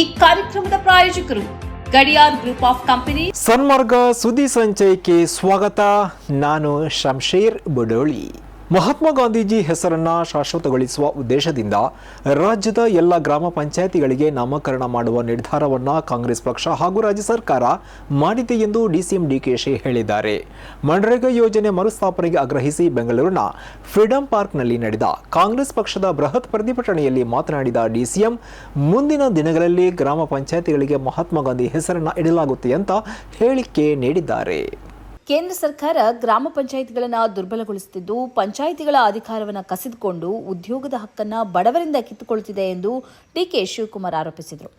ಈ ಕಾರ್ಯಕ್ರಮದ ಪ್ರಾಯೋಜಕರು Gadiyar group of company Sanmarga ಸುದ್ದಿ ಸಂಚಯಕ್ಕೆ ಸ್ವಾಗತ. ನಾನು ಶಂಶೇರ್ ಬುಡೋಳಿ. ಮಹಾತ್ಮ ಗಾಂಧೀಜಿ ಹೆಸರನ್ನ ಶಾಶ್ವತಗೊಳಿಸುವ ಉದ್ದೇಶದಿಂದ ರಾಜ್ಯದ ಎಲ್ಲ ಗ್ರಾಮ ಪಂಚಾಯಿತಿಗಳಿಗೆ ನಾಮಕರಣ ಮಾಡುವ ನಿರ್ಧಾರವನ್ನ ಕಾಂಗ್ರೆಸ್ ಪಕ್ಷ ಹಾಗೂ ರಾಜ್ಯ ಸರ್ಕಾರ ಮಾಡಿದೆ ಎಂದು ಡಿಸಿಎಂ ಡಿಕೆಶಿ ಹೇಳಿದ್ದಾರೆ. ಮನ್ರೇಗಾ ಯೋಜನೆ ಮರುಸ್ಥಾಪನೆಗೆ ಆಗ್ರಹಿಸಿ ಬೆಂಗಳೂರಿನ ಫ್ರೀಡಂ ಪಾರ್ಕ್ನಲ್ಲಿ ನಡೆದ ಕಾಂಗ್ರೆಸ್ ಪಕ್ಷದ ಬೃಹತ್ ಪ್ರತಿಭಟನೆಯಲ್ಲಿ ಮಾತನಾಡಿದ ಡಿಸಿಎಂ, ಮುಂದಿನ ದಿನಗಳಲ್ಲಿ ಗ್ರಾಮ ಪಂಚಾಯಿತಿಗಳಿಗೆ ಮಹಾತ್ಮ ಗಾಂಧಿ ಹೆಸರನ್ನ ಇಡಲಾಗುತ್ತೆ ಅಂತ ಹೇಳಿಕೆ ನೀಡಿದ್ದಾರೆ. ಕೇಂದ್ರ ಸರ್ಕಾರ ಗ್ರಾಮ ಪಂಚಾಯಿತಿಗಳನ್ನು ದುರ್ಬಲಗೊಳಿಸುತ್ತಿದ್ದು, ಪಂಚಾಯಿತಿಗಳ ಅಧಿಕಾರವನ್ನು ಕಸಿದುಕೊಂಡು ಉದ್ಯೋಗದ ಹಕ್ಕನ್ನು ಬಡವರಿಂದ ಕಿತ್ತುಕೊಳ್ಳುತ್ತಿದೆ ಎಂದು ಡಿಕೆ ಶಿವಕುಮಾರ್ ಆರೋಪಿಸಿದರು.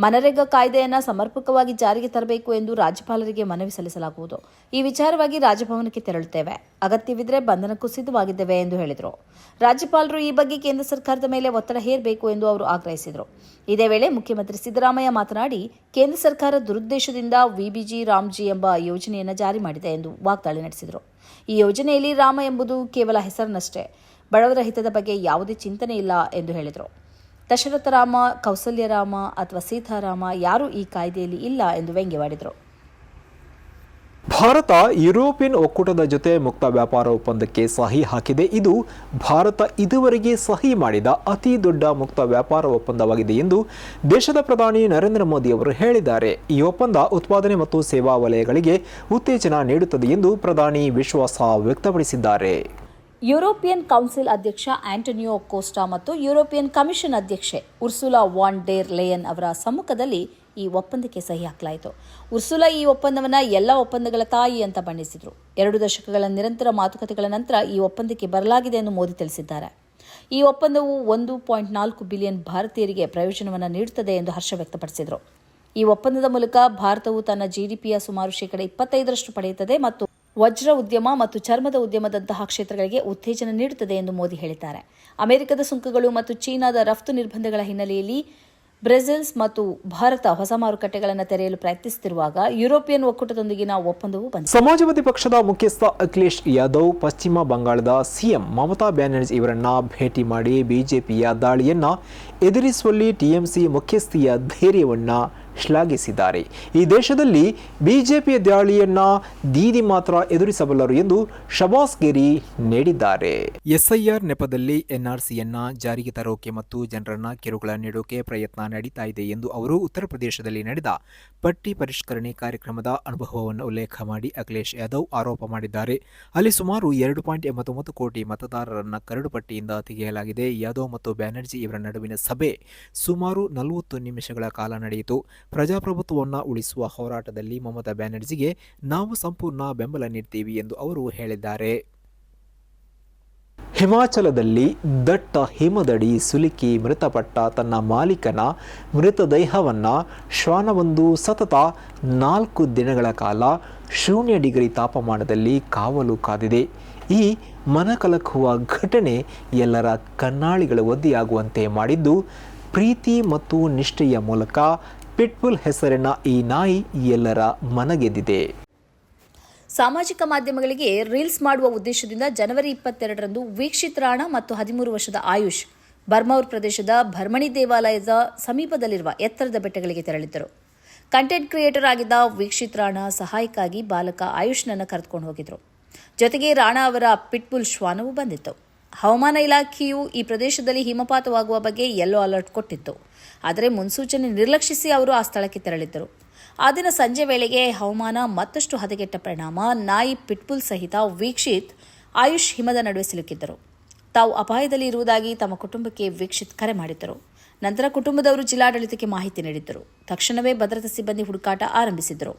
ಮನರೇಗಾ ಕಾಯ್ದೆಯನ್ನು ಸಮರ್ಪಕವಾಗಿ ಜಾರಿಗೆ ತರಬೇಕು ಎಂದು ರಾಜ್ಯಪಾಲರಿಗೆ ಮನವಿ ಸಲ್ಲಿಸಲಾಗುವುದು. ಈ ವಿಚಾರವಾಗಿ ರಾಜಭವನಕ್ಕೆ ತೆರಳುತ್ತೇವೆ. ಅಗತ್ಯವಿದ್ದರೆ ಬಂಧನಕ್ಕೂ ಸಿದ್ಧವಾಗಿದ್ದೇವೆ ಎಂದು ಹೇಳಿದರು. ರಾಜ್ಯಪಾಲರು ಈ ಬಗ್ಗೆ ಕೇಂದ್ರ ಸರ್ಕಾರದ ಮೇಲೆ ಒತ್ತಡ ಹೇರಬೇಕು ಎಂದು ಅವರು ಆಗ್ರಹಿಸಿದರು. ಇದೇ ವೇಳೆ ಮುಖ್ಯಮಂತ್ರಿ ಸಿದ್ದರಾಮಯ್ಯ ಮಾತನಾಡಿ, ಕೇಂದ್ರ ಸರ್ಕಾರ ದುರುದ್ದೇಶದಿಂದ ವಿಬಿಜಿ ರಾಮ್ಜಿ ಎಂಬ ಯೋಜನೆಯನ್ನು ಜಾರಿ ಮಾಡಿದೆ ಎಂದು ವಾಗ್ದಾಳಿ ನಡೆಸಿದರು. ಈ ಯೋಜನೆಯಲ್ಲಿ ರಾಮ ಎಂಬುದು ಕೇವಲ ಹೆಸರನ್ನಷ್ಟೇ. ಬಡವರ ಹಿತದ ಬಗ್ಗೆ ಯಾವುದೇ ಚಿಂತನೆ ಇಲ್ಲ ಎಂದು ಹೇಳಿದರು. ದಶರಥ ಕೌಸಲ್ಯರಾಮ ಕೌಸಲ್ಯ ರಾಮ ಅಥವಾ ಸೀತಾರಾಮ ಯಾರೂ ಈ ಕಾಯ್ದೆಯಲ್ಲಿ ಇಲ್ಲ ಎಂದು ವ್ಯಂಗ್ಯವಾಡಿದರು. ಭಾರತ ಯುರೋಪಿಯನ್ ಒಕ್ಕೂಟದ ಜೊತೆ ಮುಕ್ತ ವ್ಯಾಪಾರ ಒಪ್ಪಂದಕ್ಕೆ ಸಹಿ ಹಾಕಿದೆ. ಇದು ಭಾರತ ಇದುವರೆಗೆ ಸಹಿ ಮಾಡಿದ ಅತಿ ದೊಡ್ಡ ಮುಕ್ತ ವ್ಯಾಪಾರ ಒಪ್ಪಂದವಾಗಿದೆ ಎಂದು ದೇಶದ ಪ್ರಧಾನಿ ನರೇಂದ್ರ ಮೋದಿ ಅವರು ಹೇಳಿದ್ದಾರೆ. ಈ ಒಪ್ಪಂದ ಉತ್ಪಾದನೆ ಮತ್ತು ಸೇವಾ ವಲಯಗಳಿಗೆ ಉತ್ತೇಜನ ನೀಡುತ್ತದೆ ಎಂದು ಪ್ರಧಾನಿ ವಿಶ್ವಾಸ ವ್ಯಕ್ತಪಡಿಸಿದ್ದಾರೆ. ಯುರೋಪಿಯನ್ ಕೌನ್ಸಿಲ್ ಅಧ್ಯಕ್ಷ ಆಂಟೋನಿಯೋ ಕೋಸ್ಟಾ ಮತ್ತು ಯುರೋಪಿಯನ್ ಕಮಿಷನ್ ಅಧ್ಯಕ್ಷೆ ಉರ್ಸುಲಾ ವಾನ್ ಡೇರ್ ಲೇಯನ್ ಅವರ ಸಮ್ಮುಖದಲ್ಲಿ ಈ ಒಪ್ಪಂದಕ್ಕೆ ಸಹಿ ಹಾಕಲಾಯಿತು. ಉರ್ಸುಲಾ ಈ ಒಪ್ಪಂದವನ್ನು ಎಲ್ಲ ಒಪ್ಪಂದಗಳ ತಾಯಿ ಅಂತ ಬಣ್ಣಿಸಿದರು. ಎರಡು ದಶಕಗಳ ನಿರಂತರ ಮಾತುಕತೆಗಳ ನಂತರ ಈ ಒಪ್ಪಂದಕ್ಕೆ ಬರಲಾಗಿದೆ ಎಂದು ಮೋದಿ ತಿಳಿಸಿದ್ದಾರೆ. ಈ ಒಪ್ಪಂದವು ಒಂದು ಪಾಯಿಂಟ್ ನಾಲ್ಕು ಬಿಲಿಯನ್ ಭಾರತೀಯರಿಗೆ ಪ್ರಯೋಜನವನ್ನು ನೀಡುತ್ತದೆ ಎಂದು ಹರ್ಷ ವ್ಯಕ್ತಪಡಿಸಿದರು. ಈ ಒಪ್ಪಂದದ ಮೂಲಕ ಭಾರತವು ತನ್ನ ಜಿಡಿಪಿಯ ಸುಮಾರು ಶೇಕಡ ಇಪ್ಪತ್ತೈದರಷ್ಟು ಪಡೆಯುತ್ತದೆ ಮತ್ತು ವಜ್ರ ಉದ್ಯಮ ಮತ್ತು ಚರ್ಮದ ಉದ್ಯಮದಂತಹ ಕ್ಷೇತ್ರಗಳಿಗೆ ಉತ್ತೇಜನ ನೀಡುತ್ತದೆ ಎಂದು ಮೋದಿ ಹೇಳಿದ್ದಾರೆ. ಅಮೆರಿಕದ ಸುಂಕಗಳು ಮತ್ತು ಚೀನಾದ ರಫ್ತು ನಿರ್ಬಂಧಗಳ ಹಿನ್ನೆಲೆಯಲ್ಲಿ ಬ್ರೆಜಿಲ್ಸ್ ಮತ್ತು ಭಾರತ ಹೊಸ ಮಾರುಕಟ್ಟೆಗಳನ್ನು ತೆರೆಯಲು ಪ್ರಯತ್ನಿಸುತ್ತಿರುವಾಗ ಯುರೋಪಿಯನ್ ಒಕ್ಕೂಟದೊಂದಿಗಿನ ಒಪ್ಪಂದವು ಬಂದಿದೆ. ಸಮಾಜವಾದಿ ಪಕ್ಷದ ಮುಖ್ಯಸ್ಥ ಅಖಿಲೇಶ್ ಯಾದವ್ ಪಶ್ಚಿಮ ಬಂಗಾಳದ ಸಿಎಂ ಮಮತಾ ಬ್ಯಾನರ್ಜಿ ಇವರನ್ನ ಭೇಟಿ ಮಾಡಿ ಬಿಜೆಪಿಯ ದಾಳಿಯನ್ನ ಎದುರಿಸುವಲ್ಲಿ ಟಿಎಂಸಿ ಮುಖ್ಯಸ್ಥೆಯ ಧೈರ್ಯವನ್ನ ಶ್ಲಾಘಿಸಿದ್ದಾರೆ. ಈ ದೇಶದಲ್ಲಿ ಬಿಜೆಪಿಯ ದಾಳಿಯನ್ನ ದೀದಿ ಮಾತ್ರ ಎದುರಿಸಬಲ್ಲರು ಎಂದು ಶಬಾಸ್ ಗಿರಿ ನೀಡಿದ್ದಾರೆ. ಎಸ್ಐಆರ್ ನೆಪದಲ್ಲಿ ಎನ್ಆರ್ಸಿಯನ್ನ ಜಾರಿಗೆ ತರೋಕೆ ಮತ್ತು ಜನರನ್ನ ಕಿರುಕುಳ ನೀಡೋಕೆ ಪ್ರಯತ್ನ ನಡೀತಾ ಇದೆ ಎಂದು ಅವರು ಉತ್ತರ ಪ್ರದೇಶದಲ್ಲಿ ನಡೆದ ಪಟ್ಟಿ ಪರಿಷ್ಕರಣೆ ಕಾರ್ಯಕ್ರಮದ ಅನುಭವವನ್ನು ಉಲ್ಲೇಖ ಮಾಡಿ ಅಖಿಲೇಶ್ ಯಾದವ್ ಆರೋಪ ಮಾಡಿದ್ದಾರೆ. ಅಲ್ಲಿ ಸುಮಾರು ಎರಡು ಪಾಯಿಂಟ್ ಎಂಬತ್ತೊಂಬತ್ತು ಕೋಟಿ ಮತದಾರರನ್ನ ಕರಡು ಪಟ್ಟಿಯಿಂದ ತೆಗೆಯಲಾಗಿದೆ. ಯಾದವ್ ಮತ್ತು ಬ್ಯಾನರ್ಜಿ ಇವರ ನಡುವಿನ ಸಭೆ ಸುಮಾರು ನಲವತ್ತು ನಿಮಿಷಗಳ ಕಾಲ ನಡೆಯಿತು. ಪ್ರಜಾಪ್ರಭುತ್ವವನ್ನು ಉಳಿಸುವ ಹೋರಾಟದಲ್ಲಿ ಮಮತಾ ಬ್ಯಾನರ್ಜಿಗೆ ನಾವು ಸಂಪೂರ್ಣ ಬೆಂಬಲ ನೀಡ್ತೀವಿ ಎಂದು ಅವರು ಹೇಳಿದ್ದಾರೆ. ಹಿಮಾಚಲದಲ್ಲಿ ದಟ್ಟ ಹಿಮದಡಿ ಸುಲಿಕಿ ಮೃತಪಟ್ಟ ತನ್ನ ಮಾಲೀಕನ ಮೃತದೇಹವನ್ನು ಶ್ವಾನವೊಂದು ಸತತ ನಾಲ್ಕು ದಿನಗಳ ಕಾಲ ಶೂನ್ಯ ಡಿಗ್ರಿ ತಾಪಮಾನದಲ್ಲಿ ಕಾವಲು ಕಾದಿದೆ. ಈ ಮನಕಲಕುವ ಘಟನೆ ಎಲ್ಲರ ಕಣ್ಣಾಳಿಗಳ ಒದ್ದೆಯಾಗುವಂತೆ ಮಾಡಿದ್ದು, ಪ್ರೀತಿ ಮತ್ತು ನಿಷ್ಠೆಯ ಮೂಲಕ ಪಿಟ್ಬುಲ್ ಹೆಸರಿನ ಈ ನಾಯಿ ಎಲ್ಲರ ಮನಗೆದ್ದಿದೆ ಸಾಮಾಜಿಕ ಮಾಧ್ಯಮಗಳಿಗೆ ರೀಲ್ಸ್ ಮಾಡುವ ಉದ್ದೇಶದಿಂದ ಜನವರಿ ಇಪ್ಪತ್ತೆರಡರಂದು ವೀಕ್ಷಿತ್ ರಾಣ ಮತ್ತು ಹದಿಮೂರು ವರ್ಷದ ಆಯುಷ್ ಬರ್ಮೌರ್ ಪ್ರದೇಶದ ಭರ್ಮಣಿ ದೇವಾಲಯದ ಸಮೀಪದಲ್ಲಿರುವ ಎತ್ತರದ ಬೆಟ್ಟಗಳಿಗೆ ತೆರಳಿದ್ದರು. ಕಂಟೆಂಟ್ ಕ್ರಿಯೇಟರ್ ಆಗಿದ್ದ ವೀಕ್ಷಿತ್ ರಾಣ ಸಹಾಯಕ್ಕಾಗಿ ಬಾಲಕ ಆಯುಷ್ನನ್ನು ಕರೆದುಕೊಂಡು ಹೋಗಿದ್ರು. ಜೊತೆಗೆ ರಾಣಾ ಅವರ ಪಿಟ್ಬುಲ್ ಶ್ವಾನವೂ ಬಂದಿತ್ತು. ಹವಾಮಾನ ಇಲಾಖೆಯು ಈ ಪ್ರದೇಶದಲ್ಲಿ ಹಿಮಪಾತವಾಗುವ ಬಗ್ಗೆ ಯೆಲ್ಲೋ ಅಲರ್ಟ್ ಕೊಟ್ಟಿತ್ತು. ಆದರೆ ಮುನ್ಸೂಚನೆ ನಿರ್ಲಕ್ಷಿಸಿ ಅವರು ಆ ಸ್ಥಳಕ್ಕೆ ತೆರಳಿದ್ದರು. ಆ ದಿನ ಸಂಜೆ ವೇಳೆಗೆ ಹವಾಮಾನ ಮತ್ತಷ್ಟು ಹದಗೆಟ್ಟ ಪರಿಣಾಮ, ನಾಯಿ, ಪಿಟ್ಬುಲ್ ಸಹಿತ ವೀಕ್ಷಿತ್ ಆಯುಷ್ ಹಿಮದ ನಡುವೆ ಸಿಲುಕಿದ್ದರು. ತಾವು ಅಪಾಯದಲ್ಲಿ ಇರುವುದಾಗಿ ತಮ್ಮ ಕುಟುಂಬಕ್ಕೆ ವೀಕ್ಷಿತ್ ಕರೆ ಮಾಡಿದ್ದರು. ನಂತರ ಕುಟುಂಬದವರು ಜಿಲ್ಲಾಡಳಿತಕ್ಕೆ ಮಾಹಿತಿ ನೀಡಿದ್ದರು. ತಕ್ಷಣವೇ ಭದ್ರತಾ ಸಿಬ್ಬಂದಿ ಹುಡುಕಾಟ ಆರಂಭಿಸಿದ್ದರು.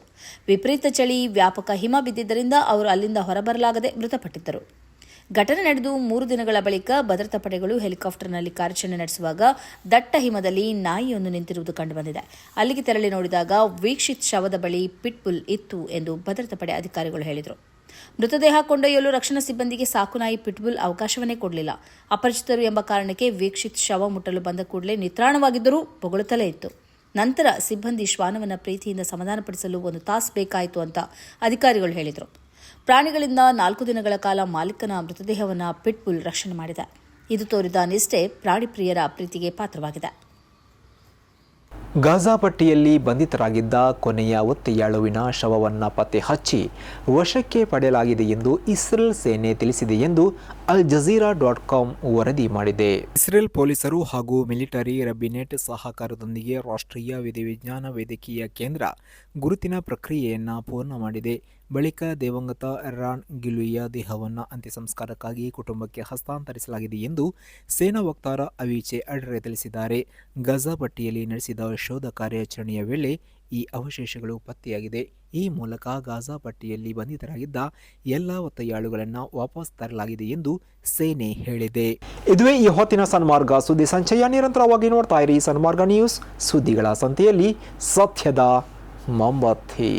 ವಿಪರೀತ ಚಳಿ, ವ್ಯಾಪಕ ಹಿಮ ಬಿದ್ದಿದ್ದರಿಂದ ಅವರು ಅಲ್ಲಿಂದ ಹೊರಬರಲಾಗದೆ ಮೃತಪಟ್ಟಿದ್ದರು. ಘಟನೆ ನಡೆದು ಮೂರು ದಿನಗಳ ಬಳಿಕ ಭದ್ರತಾ ಪಡೆಗಳು ಹೆಲಿಕಾಪ್ಟರ್ನಲ್ಲಿ ಕಾರ್ಯಾಚರಣೆ ನಡೆಸುವಾಗ ದಟ್ಟ ಹಿಮದಲ್ಲಿ ನಾಯಿಯೊಂದು ನಿಂತಿರುವುದು ಕಂಡುಬಂದಿದೆ. ಅಲ್ಲಿಗೆ ತೆರಳಿ ನೋಡಿದಾಗ ವೀಕ್ಷಿತ್ ಶವದ ಬಳಿ ಪಿಟ್ಬುಲ್ ಇತ್ತು ಎಂದು ಭದ್ರತಾ ಪಡೆ ಅಧಿಕಾರಿಗಳು ಹೇಳಿದರು. ಮೃತದೇಹ ಕೊಂಡೊಯ್ಯಲು ರಕ್ಷಣಾ ಸಿಬ್ಬಂದಿಗೆ ಸಾಕುನಾಯಿ ಪಿಟ್ಬುಲ್ ಅವಕಾಶವನ್ನೇ ಕೊಡಲಿಲ್ಲ. ಅಪರಿಚಿತರು ಎಂಬ ಕಾರಣಕ್ಕೆ ವೀಕ್ಷಿತ್ ಶವ ಮುಟ್ಟಲು ಬಂದ ಕೂಡಲೇ ನಿತ್ರಾಣವಾಗಿದ್ದರೂ ಬೊಗಳುತ್ತಲೇ ಇತ್ತು. ನಂತರ ಸಿಬ್ಬಂದಿ ಶ್ವಾನವನ್ನು ಪ್ರೀತಿಯಿಂದ ಸಮಾಧಾನಪಡಿಸಲು ಒಂದು ತಾಸು ಬೇಕಾಯಿತು ಅಂತ ಅಧಿಕಾರಿಗಳು ಹೇಳಿದರು. ಪ್ರಾಣಿಗಳಿಂದ ನಾಲ್ಕು ದಿನಗಳ ಕಾಲ ಮಾಲೀಕನ ಮೃತದೇಹವನ್ನು ಪಿಟ್ಬುಲ್ ರಕ್ಷಣೆ ಮಾಡಿದೆ. ಇದು ತೋರಿದ ನಿಷ್ಠೆ ಪ್ರಾಣಿ ಪ್ರಿಯರ ಪ್ರೀತಿಗೆ ಪಾತ್ರವಾಗಿದೆ. ಗಾಜಾ ಪಟ್ಟಿಯಲ್ಲಿ ಬಂಧಿತರಾಗಿದ್ದ ಕೊನೆಯ ಒತ್ತೆಯಾಳುವಿನ ಶವವನ್ನು ಪತ್ತೆ ಹಚ್ಚಿ ವಶಕ್ಕೆ ಪಡೆಯಲಾಗಿದೆ ಎಂದು ಇಸ್ರೇಲ್ ಸೇನೆ ತಿಳಿಸಿದೆ ಎಂದು ಅಲ್ ಜಜೀರಾ ಡಾಟ್ ಕಾಮ್ ವರದಿ ಮಾಡಿದೆ. ಇಸ್ರೇಲ್ ಪೊಲೀಸರು ಹಾಗೂ ಮಿಲಿಟರಿ ರಬಿನೆಟ್ ಸಹಕಾರದೊಂದಿಗೆ ರಾಷ್ಟ್ರೀಯ ವಿಧಿವಿಜ್ಞಾನ ವೈದ್ಯಕೀಯ ಕೇಂದ್ರ ಗುರುತಿನ ಪ್ರಕ್ರಿಯೆಯನ್ನು ಪೂರ್ಣ ಮಾಡಿದೆ. ಬಳಿಕ ದೇವಂಗತ ರಾನ್ ಗಿಲುಯ ದೇಹವನ್ನು ಅಂತ್ಯಸಂಸ್ಕಾರಕ್ಕಾಗಿ ಕುಟುಂಬಕ್ಕೆ ಹಸ್ತಾಂತರಿಸಲಾಗಿದೆ ಎಂದು ಸೇನಾ ವಕ್ತಾರ ಅವಿಚೆ ಅಡ್ರೆ ತಿಳಿಸಿದ್ದಾರೆ. ಗಜಾ ಪಟ್ಟಿಯಲ್ಲಿ ನಡೆಸಿದ ಶೋಧ ಕಾರ್ಯಾಚರಣೆಯ ವೇಳೆ ಈ ಅವಶೇಷಗಳು ಪತ್ತೆಯಾಗಿದೆ. ಈ ಮೂಲಕ ಗಾಜಾ ಪಟ್ಟಿಯಲ್ಲಿ ಬಂಧಿತರಾಗಿದ್ದ ಎಲ್ಲ ಒತ್ತಯಾಳುಗಳನ್ನು ವಾಪಸ್ ತರಲಾಗಿದೆ ಎಂದು ಸೇನೆ ಹೇಳಿದೆ. ಇದುವೇ ಈ ಹೊತ್ತಿನ ಸನ್ಮಾರ್ಗ ಸುದ್ದಿ ಸಂಚಯ. ನಿರಂತರವಾಗಿ ನೋಡ್ತಾ ಇರಿ ಸನ್ಮಾರ್ಗ ನ್ಯೂಸ್. ಸುದ್ದಿಗಳ ಸಂತೆಯಲ್ಲಿ ಸತ್ಯದ ಮೊಂಬತ್ತಿ.